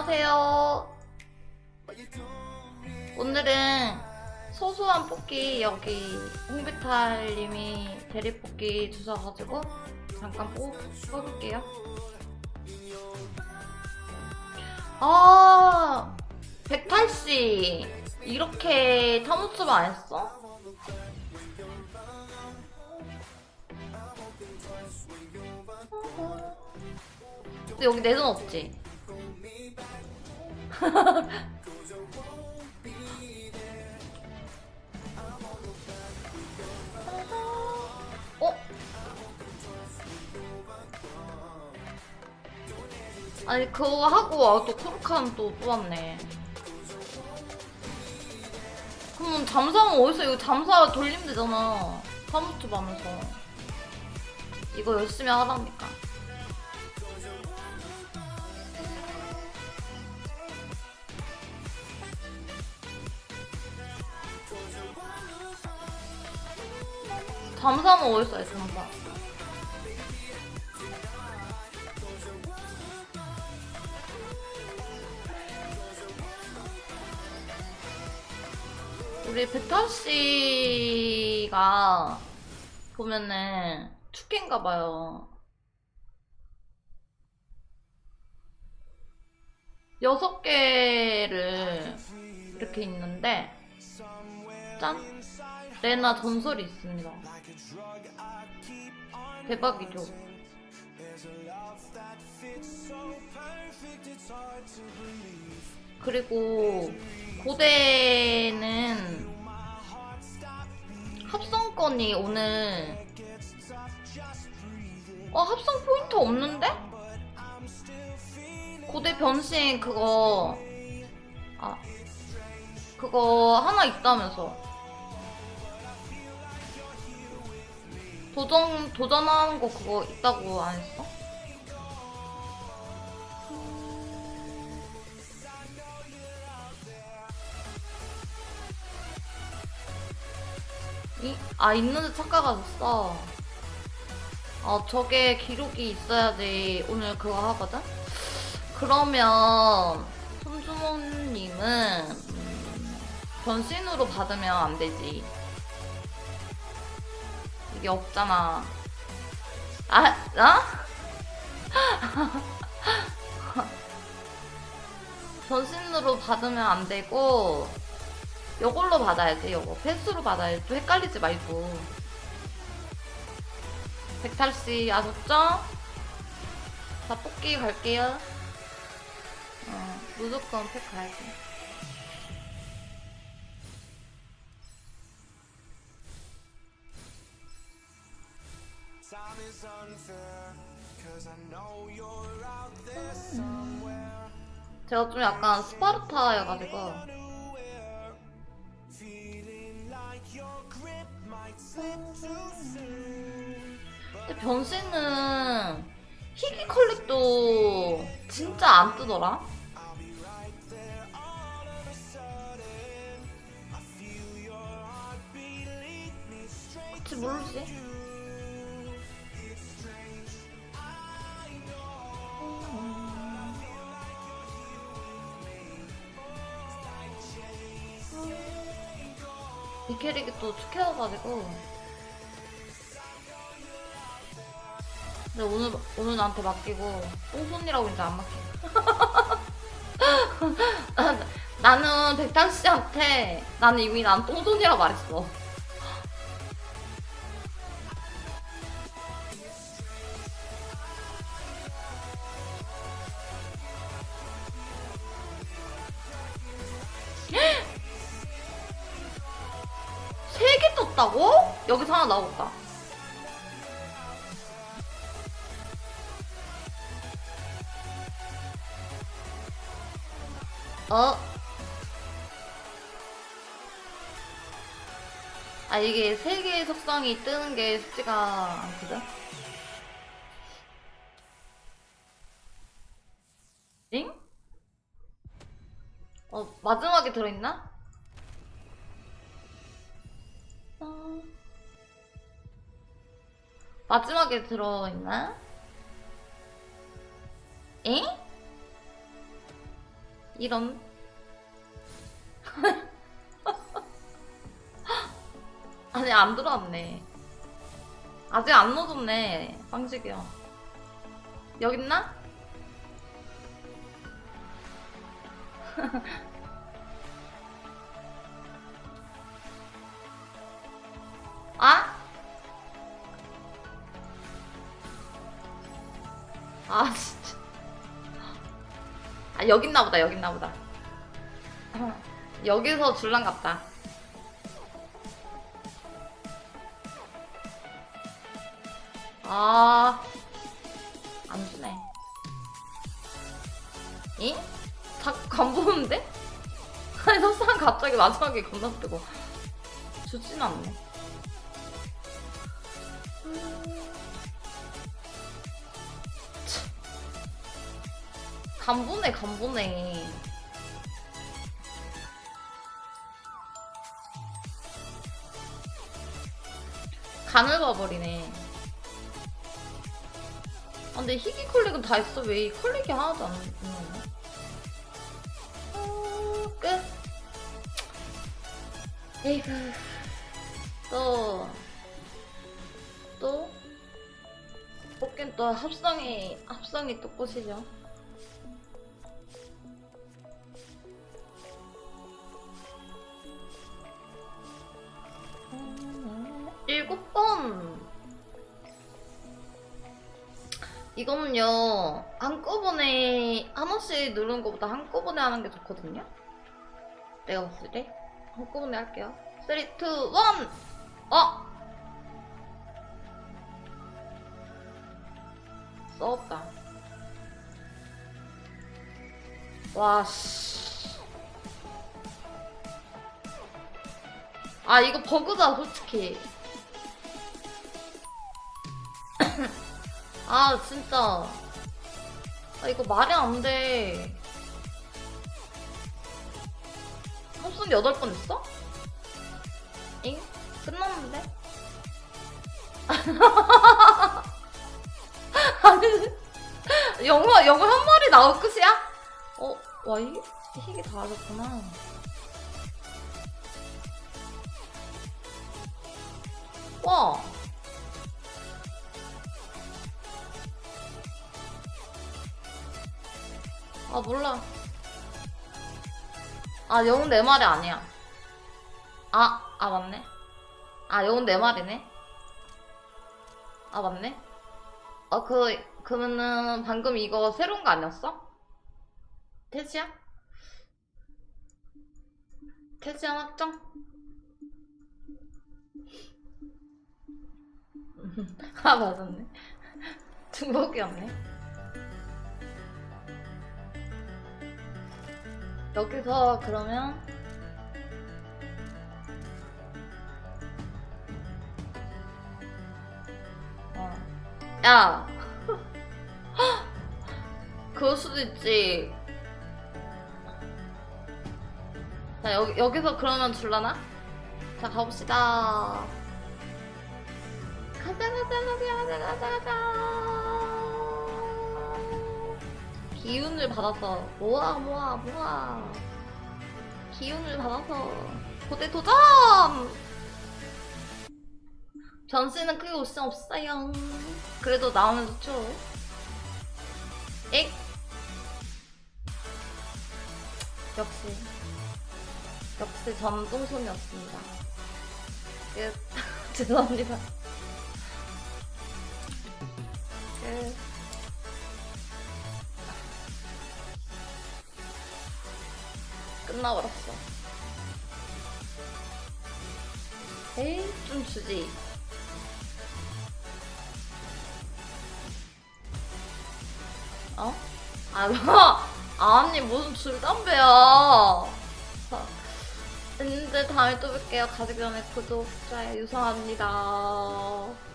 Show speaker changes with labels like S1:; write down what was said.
S1: 안녕하세요. 오늘은 소소한 뽑기 여기 홍비탈님이 대리 뽑기 주셔가지고 잠깐 뽑, 뽑을게요. 아, 백탈씨 이렇게 타모츠를 안 했어? 여기 내 돈 없지? 어? 아니 그거 하고 와, 또 코르칸 또 뽑았네. 그럼 잠수하면 어디서 이거 잠수 돌리면 되잖아. 사무투 하면서. 이거 열심히 하라니까 잠수하면 어디서 해 잠수 우리 베타 씨가 보면은 축인가 봐요. 여섯 개를 이렇게 있는데 짠 레나 전설이 있습니다. 대박이죠. 그리고 고대는 합성권이 오늘 어 합성 포인트 없는데? 고대 변신 그거 아 그거 하나 있다면서 도전 도전하는 거 그거 있다고 안 했어? 이, 아 있는데 착각하셨어. 어 저게 기록이 있어야지 오늘 그거 하거든. 그러면 손주모님은 음, 변신으로 받으면 안 되지. 이게 없잖아. 아, 아? 변신으로 받으면 안 되고 요걸로 받아야지 요거 패스로 받아야지 또 헷갈리지 말고 백탈씨 아셨죠? 자 뽑기 갈게요 어, 무조건 팩 가야지 제가 좀 약간 스파르타여가지고. 근데 변신은 희귀 컬렉도 진짜 안 뜨더라 혹시 모르지? 캐릭이 또 축해여가지고. 근데 오늘 오늘 나한테 맡기고 똥손이라고 이제 안 맡겨. 나는 백탄 씨한테 나는 이미 난 똥손이라고 말했어 개 떴다고? 여기서 하나 나오겠다. 어? 아, 이게 세 개의 속성이 뜨는 게 쉽지가 않거든? 응? 어, 마지막에 들어있나? 마지막에 들어있나? 에? 이런. 아니, 안 들어왔네. 아직 안 넣어줬네, 빵식이 형. 여기 있나? 아? 아, 진짜. 아, 여기 있나 보다, 여기 있나 보다. 여기서 줄랑 같다. 아, 안 주네. 잉? 자꾸 안 보는데? 아니, 석상 갑자기 마지막에 겁나 뜨고. 주진 않네. 간보네, 간보네. 간을 봐버리네. 아, 근데 희귀 컬렉은 다 있어. 왜 이 컬렉이 하나도 안 있는 어, 끝. 에이구. 또, 또, 뽑긴 또 합성이, 합성이 또 꽃이죠. 일곱 번. 이거는요 한꺼번에 하나씩 누르는 것보다 한꺼번에 하는 게 좋거든요. 내가 봤을 때 한꺼번에 할게요. 3, 2, 1. 어? 써왔다. 와 씨. 아 이거 버그다 솔직히. 아 진짜 아 이거 말이 안 돼. 합성 8번 했어? 잉? 끝났는데? 아니 영어 영어 한 마리 나올 끝이야? 어? 와 이게 희게 다르구나. 와. 아 몰라. 아 영웅 내 말이 아니야. 아, 아 맞네. 아 영웅 내 말이네. 아 맞네. 어그 그러면은 방금 이거 새로운 거 아니었어? 태지야? 태지야 확정? 아 맞았네. 중복이었네. 여기서 그러면 어. 야 그럴 수도 있지 자 여기, 여기서 그러면 줄라나? 자 가봅시다 가자 가자 가자 가자 가자 가자 기운을 받아서 모아 모아 모아. 기운을 받아서 고대 도전! 변신은 크게 올수 없어요. 그래도 나오면 좋죠. 엑 역시 역시 전동손이었습니다. 끝. 죄송합니다. 끝 끝나버렸어. 에이, 좀 주지. 어? 아, 뭐, 아니, 무슨 줄담배야. 자, 근데 다음에 또 뵐게요. 가기 전에 구독, 좋아요, 유성합니다.